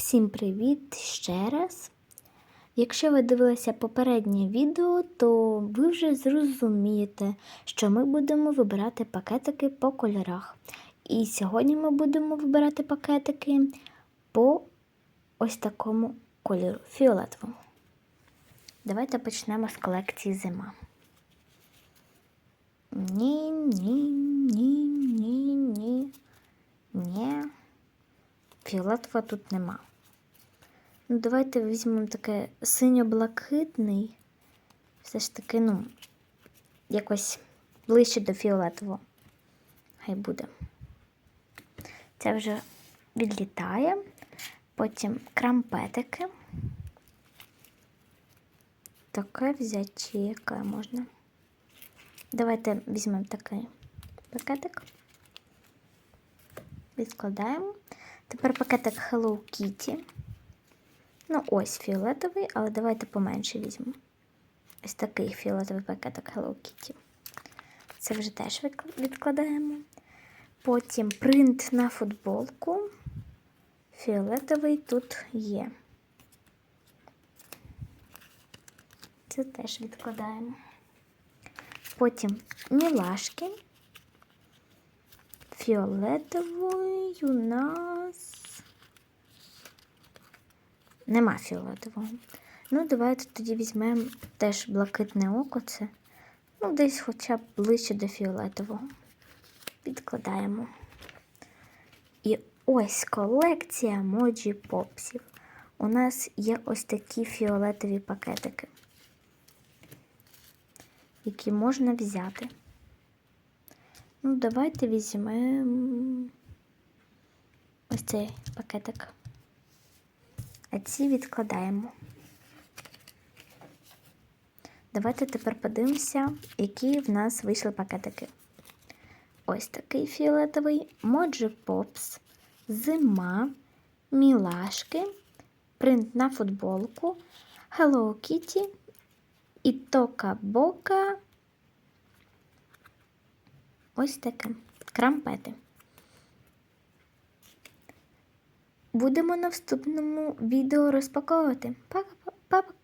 Всім привіт ще раз! Якщо ви дивилися попереднє відео, то ви вже зрозумієте, що ми будемо вибирати пакетики по кольорах. І сьогодні ми будемо вибирати пакетики по ось такому кольору фіолетовому. Давайте почнемо з колекції зима. Ні, ні, ні, ні, ні, ні. Фіолетова тут нема. Ну, давайте візьмемо таке синьо-блакитний. Все ж таки, ну, якось ближче до фіолетового. Хай буде. Це вже відлітає. Потім крампетики. Таке взяти яке можна. Давайте візьмемо такий пакетик. Відкладаємо. Тепер пакетик Hello Kitty. Ну, ось фіолетовий, але давайте поменше візьмемо. Ось такий фіолетовий пакетик Hello Kitty. Це вже теж відкладаємо. Потім принт на футболку. Фіолетовий тут є. Це теж відкладаємо. Потім мілашки. Фіолетовий у нас нема фіолетового. Ну, давайте тоді візьмемо теж блакитне око. Це, ну, десь хоча б ближче до фіолетового. Відкладаємо. І ось колекція моджі попсів. У нас є ось такі фіолетові пакетики, які можна взяти. Ну, давайте візьмемо ось цей пакетик. А ці відкладаємо. Давайте тепер подивимося, які в нас вийшли пакетики. Ось такий фіолетовий Моджі Попс, зима, мілашки, принт на футболку, Hello Kitty і Тока Бока. Ось таке. Крампети. Будемо на наступному відео розпаковувати. Па-па-па-па.